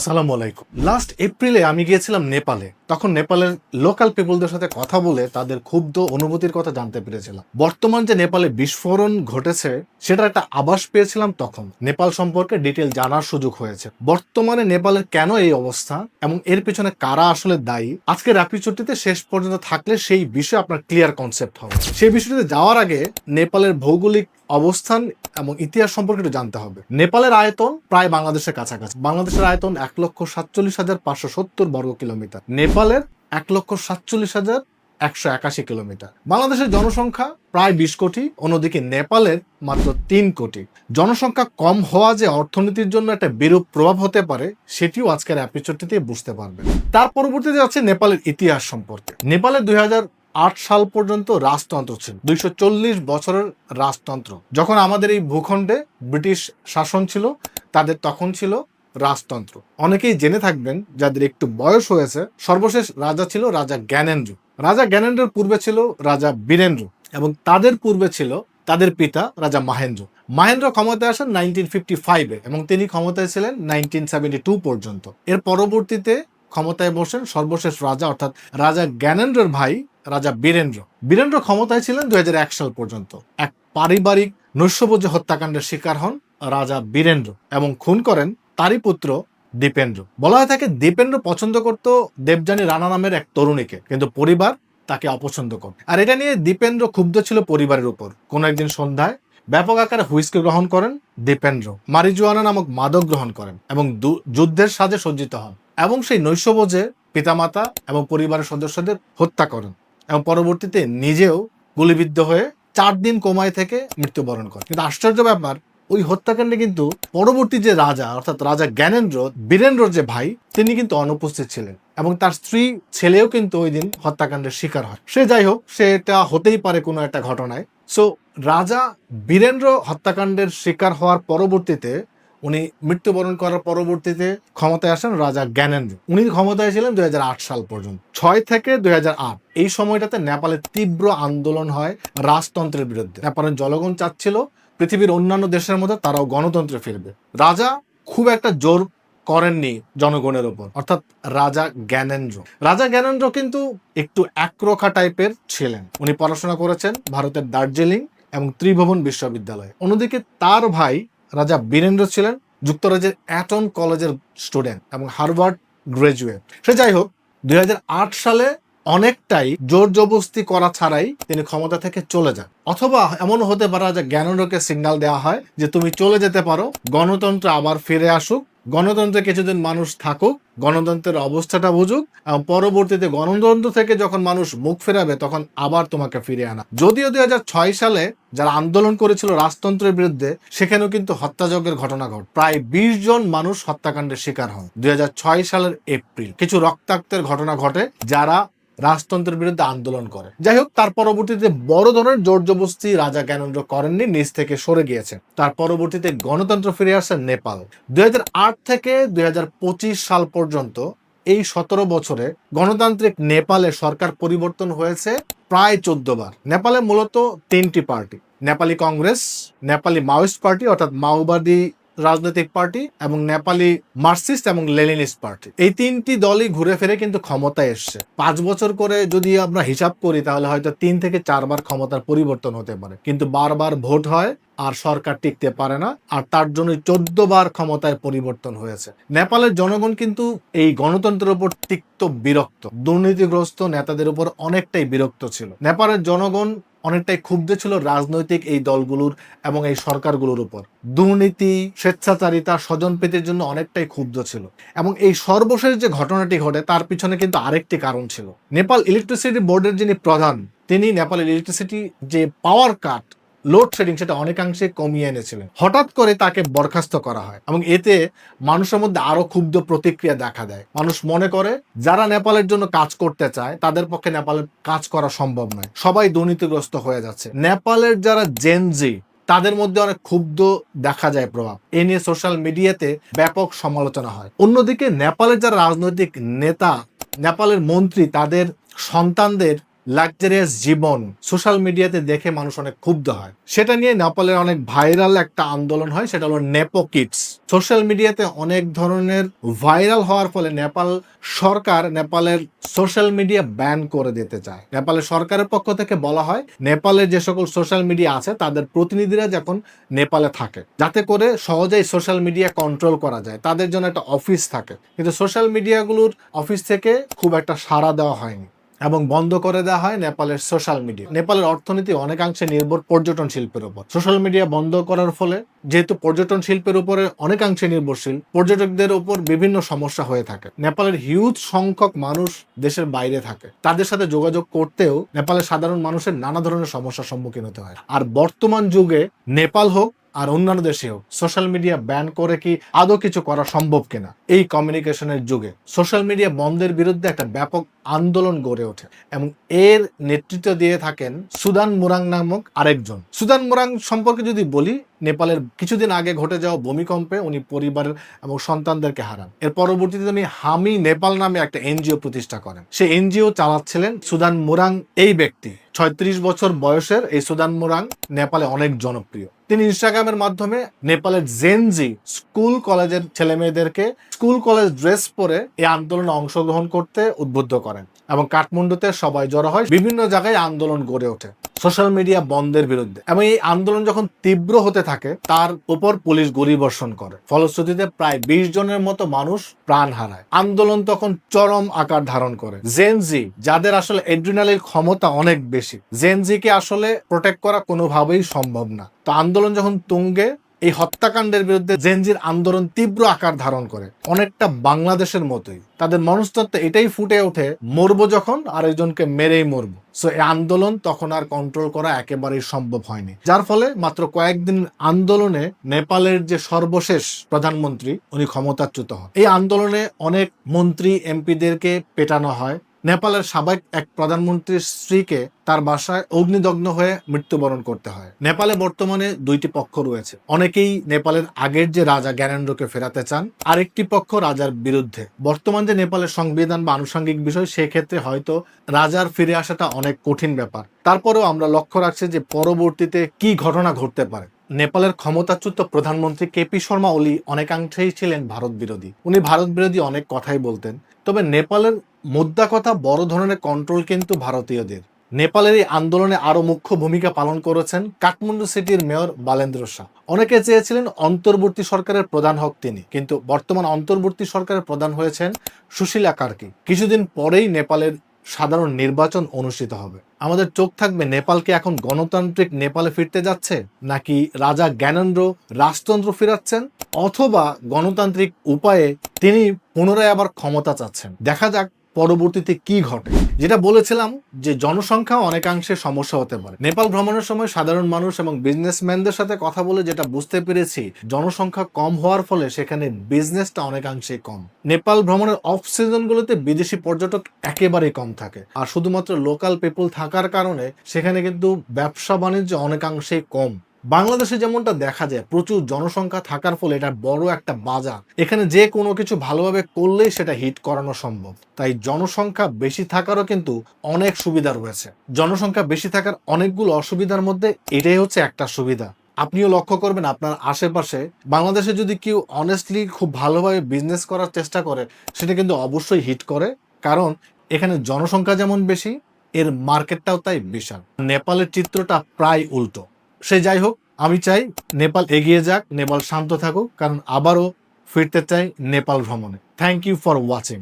আসসালামু আলাইকুম। লাস্ট এপ্রিলে আমি গিয়েছিলাম নেপালে। তখন নেপালের লোকাল পিপলদের সাথে কথা বলে তাদের ক্ষুব্ধ অনুভূতির কথা জানতে পেরেছিলাম। বর্তমান যে নেপালে বিস্ফোরণ ঘটেছে, সেটার একটা আভাস পেয়েছিলাম তখন। নেপাল সম্পর্কে ডিটেল জানার সুযোগ হয়েছে। বর্তমানে নেপালের কেন এই অবস্থা এবং এর পিছনে কারা আসলে দায়ী? আজকে র্যাপিড চুক্তিতে শেষ পর্যন্ত থাকলে সেই বিষয়ে আপনার ক্লিয়ার কনসেপ্ট হবে। সেই বিষয়টিতে যাওয়ার আগে নেপালের ভৌগোলিক অবস্থান এবং ইতিহাস সম্পর্কে একটু জানতে হবে। নেপালের আয়তন প্রায় বাংলাদেশের কাছাকাছি। বাংলাদেশের আয়তন এক লক্ষ সাতচল্লিশ হাজার পাঁচশো সত্তর বর্গ কিলোমিটার নেপালের এক লক্ষ সাতচল্লিশ হাজার একশো একাশি কিলোমিটার। বাংলাদেশের জনসংখ্যা প্রায় বিশ কোটি, অন্যদিকে নেপালের মাত্র তিন কোটি। জনসংখ্যা কম হওয়া যে অর্থনীতির জন্য একটা বিরূপ প্রভাব হতে পারে, সেটিও আজকের অ্যাপিচোডটিতে বুঝতে পারবেন। তার পরবর্তীতে আছে নেপালের ইতিহাস সম্পর্কে। নেপালের দুই আট সাল পর্যন্ত রাজতন্ত্র ছিল, দুইশো চল্লিশ বছরের রাজতন্ত্র। যখন আমাদের এই ভূখণ্ডে ব্রিটিশ শাসন ছিল, তাদের তখন ছিল রাজতন্ত্র। অনেকেই জেনে থাকবেন, যাদের একটু বয়স হয়েছে, সর্বশেষ রাজা ছিল রাজা জ্ঞানেন্দ্র। রাজা জ্ঞানেন্দ্রের পূর্বে ছিল রাজা বীরেন্দ্র এবং তাদের পূর্বে ছিল তাদের পিতা রাজা মাহেন্দ্র। মাহেন্দ্র ক্ষমতায় আসেন নাইনটিন ফিফটি ফাইভে এবং তিনি ক্ষমতায় ছিলেন নাইনটিন সেভেন্টি টু পর্যন্ত। এর পরবর্তীতে ক্ষমতায় বসেন সর্বশেষ রাজা, অর্থাৎ রাজা জ্ঞানেন্দ্রের ভাই রাজা বীরেন্দ্র। বীরেন্দ্র ক্ষমতায় ছিলেন দুই হাজার এক সাল পর্যন্ত। এক পারিবারিক নৈশভোজ হত্যাকাণ্ডের শিকার হন রাজা বীরেন্দ্র এবং খুন করেন তারই পুত্র দীপেন্দ্র। বলা হয় থাকে দীপেন্দ্র পছন্দ করত দেবযানী রানা নামের এক তরুণীকে, কিন্তু পরিবার তাকে অপছন্দ করে। আর এটা নিয়ে দীপেন্দ্র ক্ষুব্ধ ছিল পরিবারের উপর। কোন একদিন সন্ধ্যায় ব্যাপক আকারে হুইস্কি গ্রহণ করেন দীপেন্দ্র। মারিজুয়ানা নামক মাদক গ্রহণ করেন এবং যুদ্ধের সাজে সজ্জিত হন এবং সেই নৈশভোজে পিতামাতা এবং পরিবারের সদস্যদের হত্যা করেন এবং পরবর্তীতে নিজেও গুলিবিদ্ধ হয়ে চার দিন কোমায় থেকে মৃত্যুবরণ করেন। কিন্তু আশ্চর্য ব্যাপার ওই হত্যাকাণ্ডে কিন্তু পরবর্তী যে রাজা, অর্থাৎ রাজা জ্ঞানেন্দ্র, বীরেন্দ্রর যে ভাই, তিনি কিন্তু অনুপস্থিত ছিলেন এবং তার স্ত্রী ছেলেও কিন্তু ওই দিন হত্যাকাণ্ডের শিকার হয়। সে যাই হোক, সেটা হতেই পারে কোনো একটা ঘটনায়। সো রাজা বীরেন্দ্র হত্যাকাণ্ডের শিকার হওয়ার পরবর্তীতে, উনি মৃত্যুবরণ করার পরবর্তীতে ক্ষমতায় আসেন রাজা জ্ঞানেন্দ্র। উনি ক্ষমতায় ছিলেন দুই হাজার আট সাল পর্যন্ত। ছয় থেকে দুই হাজার আট, এই সময়টাতে নেপালে তীব্র আন্দোলন হয় রাজতন্ত্রের বিরুদ্ধে। নেপালের জনগণ চাচ্ছিল পৃথিবীর অন্যান্য দেশের মতো তারাও গণতন্ত্রে ফিরবে। রাজা খুব একটা জোর করেননি জনগণের ওপর, অর্থাৎ রাজা জ্ঞানেন্দ্র। রাজা জ্ঞানেন্দ্র কিন্তু একটু একরোখা টাইপের ছিলেন। উনি পড়াশোনা করেছেন ভারতের দার্জিলিং এবং ত্রিভুবন বিশ্ববিদ্যালয়ে। অন্যদিকে তার ভাই রাজা বীরেন্দ্র ছিলেন, যুক্তরাজ্যের অ্যাটন কলেজের স্টুডেন্ট এবং হার্ভার্ড গ্রাজুয়েট। সে যাই হোক, দুই হাজার আট সালে অনেকটাই জোর জবস্তি করা ছাড়াই তিনি ক্ষমতা থেকে চলে যান। অথবা এমন হতে পারে যে জ্ঞানেন্দ্রকে সিগন্যাল দেওয়া হয় যে তুমি চলে যেতে পারো, গণতন্ত্র আবার ফিরে আসুক, গণতন্ত্রে কিছুদিন মানুষ থাকুক, গণতন্ত্রের অবস্থাটা বুঝুক, এবং পরবর্তীতে গণতন্ত্র থেকে যখন মানুষ মুখ ফেরাবে, তখন আবার তোমাকে ফিরে আনা। যদিও দুই ছয় সালে যারা আন্দোলন করেছিল রাজতন্ত্রের বিরুদ্ধে, সেখানেও কিন্তু হত্যাযজ্ঞের ঘটনা ঘট। প্রায় বিশ জন মানুষ হত্যাকাণ্ডের শিকার হন দুই হাজার ছয় সালের এপ্রিল। কিছু রক্তাক্তের ঘটনা ঘটে যারা রাজতন্ত্রের বিরুদ্ধে আন্দোলন করে। যাই হোক, তার পরবর্তীতে বড় ধরনের জোর জবস্তি রাজা জ্ঞানেন্দ্র করেননি, নিজ থেকে সরে গিয়েছে। তার পরবর্তীতে গণতন্ত্র ফিরে আসে নেপাল। দুই থেকে দুই হাজার পঁচিশ সাল পর্যন্ত এই সতেরো বছরে গণতান্ত্রিক নেপালে সরকার পরিবর্তন হয়েছে প্রায় চোদ্দ বার। নেপালে মূলত তিনটি party, Nepali Congress, Nepali Maoist party, অর্থাৎ মাওবাদী রাজনৈতিক পার্টি এবং নেপালি মার্কসিস্ট এবং লেনিনিস্ট পার্টি। এই তিনটি দলই ঘুরে ফিরে কিন্তু ক্ষমতায় এসছে। পাঁচ বছর করে যদি আমরা হিসাব করি, তাহলে হয়তো তিন থেকে চারবার ক্ষমতার পরিবর্তন হতে পারে। কিন্তু বারবার ভোট হয় আর সরকার টিকতে পারে না, আর তার জন্য চোদ্দ বার ক্ষমতায় পরিবর্তন হয়েছে। নেপালের জনগণ কিন্তু এই গণতন্ত্রের উপর তিক্ত বিরক্ত। দুর্নীতিগ্রস্ত নেতাদের উপর অনেকটাই বিরক্ত ছিল। নেপালের জনগণ অনেকটাই ক্ষুব্ধ ছিল রাজনৈতিক এই দলগুলোর এবং এই সরকারগুলোর উপর। দুর্নীতি, স্বেচ্ছাচারিতা স্বজনপ্রীতির জন্য অনেকটাই ক্ষুব্ধ ছিল। এবং এই সর্বশেষ যে ঘটনাটি ঘটে, তার পিছনে কিন্তু আরেকটি কারণ ছিল। নেপাল ইলেকট্রিসিটি বোর্ডের যিনি প্রধান, তিনি নেপাল ইলেকট্রিসিটি যে পাওয়ার কাট লোডশেডিং সেটা অনেকাংশে কমিয়ে এনেছিলেন। হঠাৎ করে তাকে বরখাস্ত করা হয় এবং এতে মানুষের মধ্যে আরও ক্ষুব্ধ প্রতিক্রিয়া দেখা দেয়। মানুষ মনে করে, যারা নেপালের জন্য কাজ করতে চায়, তাদের পক্ষে নেপালের কাজ করা সম্ভব নয়। সবাই দুর্নীতিগ্রস্ত হয়ে যাচ্ছে। নেপালের যারা জেনজি তাদের মধ্যে অনেক ক্ষুব্ধ দেখা যায় প্রভাব। এ নিয়ে সোশ্যাল মিডিয়াতে ব্যাপক সমালোচনা হয়। অন্যদিকে, নেপালের যারা রাজনৈতিক নেতা, নেপালের মন্ত্রী, তাদের সন্তানদের লাক্সারিয়াস জীবন সোশ্যাল মিডিয়াতে দেখে মানুষ অনেক ক্ষুব্ধ হয়। সেটা নিয়ে নেপালের অনেক ভাইরাল একটা আন্দোলন হয়, সেটা হলো নেপো কিডস। সোশ্যাল মিডিয়াতে অনেক ধরনের ভাইরাল হওয়ার ফলে নেপাল সরকার নেপালের সোশ্যাল মিডিয়া ব্যান করে দিতে চায়। নেপালের সরকারের পক্ষ থেকে বলা হয়, নেপালের যে সকল সোশ্যাল মিডিয়া আছে, তাদের প্রতিনিধিরা যখন নেপালে থাকে, যাতে করে সহজেই সোশ্যাল মিডিয়া কন্ট্রোল করা যায়, তাদের জন্য একটা অফিস থাকে। কিন্তু সোশ্যাল মিডিয়াগুলোর অফিস থেকে খুব একটা সাড়া দেওয়া হয়নি। এবং বন্ধ করে দেওয়া হয় নেপালের সোশ্যাল মিডিয়া। নেপালের অর্থনীতি অনেকাংশে নির্ভর পর্যটন শিল্পের উপর। সোশ্যাল মিডিয়া বন্ধ করার ফলে যেহেতু পর্যটন শিল্পের উপরে অনেকাংশে নির্ভরশীল, পর্যটকদের উপর বিভিন্ন সমস্যা হয়ে থাকে। নেপালের হিউজ সংখ্যক মানুষ দেশের বাইরে থাকে। তাদের সাথে যোগাযোগ করতেও নেপালের সাধারণ মানুষের নানা ধরনের সমস্যার সম্মুখীন হতে হয়। আর বর্তমান যুগে নেপাল হোক আর অন্যান্য দেশেও সোশ্যাল মিডিয়া ব্যান করে কি আদৌ কিছু করা সম্ভব কিনা? এই কমিউনিকেশনের যুগে সোশ্যাল মিডিয়া বন্ধের বিরুদ্ধে একটা ব্যাপক আন্দোলন গড়ে ওঠে এবং এর নেতৃত্ব দিয়ে থাকেন সুদান মুরাং নামক আরেকজন। সুদান মুরাং সম্পর্কে যদি বলি, নেপালের কিছুদিন আগে ঘটে যাওয়া ভূমিকম্পে উনি পরিবারের এবং সন্তানদেরকে হারান। এর পরবর্তীতে উনি হামি নেপাল নামে একটা এনজিও প্রতিষ্ঠা করেন। সেই এনজিও চালাচ্ছিলেন সুদান মুরাং এই ব্যক্তি। ছয়ত্রিশ বছর বয়সের এই সুদান মুরাং নেপালে অনেক জনপ্রিয়। তিনি ইনস্টাগ্রামের মাধ্যমে নেপালের জেনজি স্কুল কলেজের ছেলে মেয়েদেরকে স্কুল কলেজ ড্রেস পরে এই আন্দোলনে অংশগ্রহণ করতে উদ্বুদ্ধ করেন এবং কাঠমান্ডুতে সবাই জড়ো হয়, বিভিন্ন জায়গায় আন্দোলন গড়ে ওঠে। সোশ্যাল মিডিয়া বন্ধের বিরুদ্ধে এবং এই আন্দোলন যখন তীব্র হতে থাকে, তার উপর পুলিশ গুলিবর্ষণ করে। ফলশ্রুতিতে প্রায় বিশ জনের মতো মানুষ প্রাণ হারায়। আন্দোলন তখন চরম আকার ধারণ করে। জেনজি, যাদের আসলে এড্রিনালের ক্ষমতা অনেক বেশি জেনজিকে আসলে প্রোটেক্ট করা কোনোভাবেই সম্ভব না। তো আন্দোলন যখন তুঙ্গে, এই হত্যাকাণ্ডের বিরুদ্ধে জেনজির আন্দোলন তীব্র আকার ধারণ করে। অনেকটা বাংলাদেশের মতোই। তাদের মনস্তত্ত্বে এটাই ফুটে ওঠে, মরবো যখন আর একজনকে মেরেই মরবো। সো এই আন্দোলন তখন আর কন্ট্রোল করা একেবারেই সম্ভব হয়নি। যার ফলে মাত্র কয়েকদিন আন্দোলনে নেপালের যে সর্বশেষ প্রধানমন্ত্রী, উনি ক্ষমতাচ্যুত হন। এই আন্দোলনে অনেক মন্ত্রী, এমপিদেরকে পেটানো হয়। নেপালের সাবেক এক প্রধানমন্ত্রীর স্ত্রীকে তার বাসায় অগ্নিদগ্ন হয়ে মৃত্যুবরণ করতে হয়। নেপালে বর্তমানে দুইটি পক্ষ রয়েছে। অনেকেই নেপালের আগের যে রাজা জ্ঞানেন্দ্রকে ফেরাতে চান, আরেকটি পক্ষ রাজার বিরুদ্ধে। বর্তমান যে নেপালের সংবিধান বা আনুষঙ্গিক বিষয়, সেক্ষেত্রে হয়তো রাজার ফিরে আসাটা অনেক কঠিন ব্যাপার। তারপরেও আমরা লক্ষ্য রাখছি যে পরবর্তীতে কি ঘটনা ঘটতে পারে। নেপালের ক্ষমতাচ্যুত প্রধানমন্ত্রী কেপি শর্মা ওলি অনেকাংশেই ছিলেন ভারত বিরোধী। উনি ভারত বিরোধী অনেক কথাই বলতেন। তবে নেপালের মুদ্রা কথা বড় ধরনের কন্ট্রোল কিন্তু ভারতীয়দের। নেপালের এই আন্দোলনে আরও মুখ্য ভূমিকা পালন করেছেন কাঠমান্ডু সিটির মেয়র বালেন্দ্র শাহ। অনেকে চেয়েছিলেন অন্তর্বর্তী সরকারের প্রধান হোক তিনি, কিন্তু বর্তমান অন্তর্বর্তী সরকারের প্রধান হয়েছেন সুশীলা কার্কি। কিছুদিন পরেই নেপালের সাধারণ নির্বাচন অনুষ্ঠিত হবে। আমাদের চোখ থাকবে নেপালকে এখন গণতান্ত্রিক নেপালে ফিরতে যাচ্ছে? নাকি রাজা জ্ঞানেন্দ্র রাজতন্ত্র ফিরাচ্ছেন? অথবা গণতান্ত্রিক উপায়ে তিনি পুনরায় আবার ক্ষমতা চাচ্ছেন? দেখা যাক পরবর্তীতে কি ঘটে? যেটা বলেছিলাম যে জনসংখ্যা অনেকাংশে সমস্যা হতে পারে। নেপাল ভ্রমণের সময় সাধারণ মানুষ এবং বিজনেসম্যানদের সাথে কথা বলে যেটা বুঝতে পেরেছি, জনসংখ্যা কম হওয়ার ফলে সেখানে বিজনেসটা অনেকাংশে কম। নেপাল ভ্রমণের অফ সিজনগুলোতে বিদেশি পর্যটক একেবারেই কম থাকে। আর শুধুমাত্র লোকাল পিপুল থাকার কারণে সেখানে কিন্তু ব্যবসা বাণিজ্য অনেকাংশেই কম। বাংলাদেশে যেমনটা দেখা যায়, প্রচুর জনসংখ্যা থাকার ফলে এটা বড় একটা বাজার। এখানে যে কোনো কিছু ভালোভাবে করলেই সেটা হিট করানো সম্ভব। তাই জনসংখ্যা বেশি থাকারও কিন্তু অনেক সুবিধা রয়েছে। জনসংখ্যা বেশি থাকার অনেকগুলো অসুবিধার মধ্যে এটাই হচ্ছে একটা সুবিধা। আপনিও লক্ষ্য করবেন আপনার আশেপাশে বাংলাদেশে যদি কেউ অনেস্টলি খুব ভালোভাবে বিজনেস করার চেষ্টা করে, সেটা কিন্তু অবশ্যই হিট করে। কারণ এখানে জনসংখ্যা যেমন বেশি, এর মার্কেটটাও তাই বিশাল। নেপালের চিত্রটা প্রায় উল্টো। সে যাই হোক, আমি চাই নেপাল এগিয়ে যাক, নেপাল শান্ত থাকুক, কারণ আবারও ফিরতে চাই নেপাল ভ্রমণে। Thank you for watching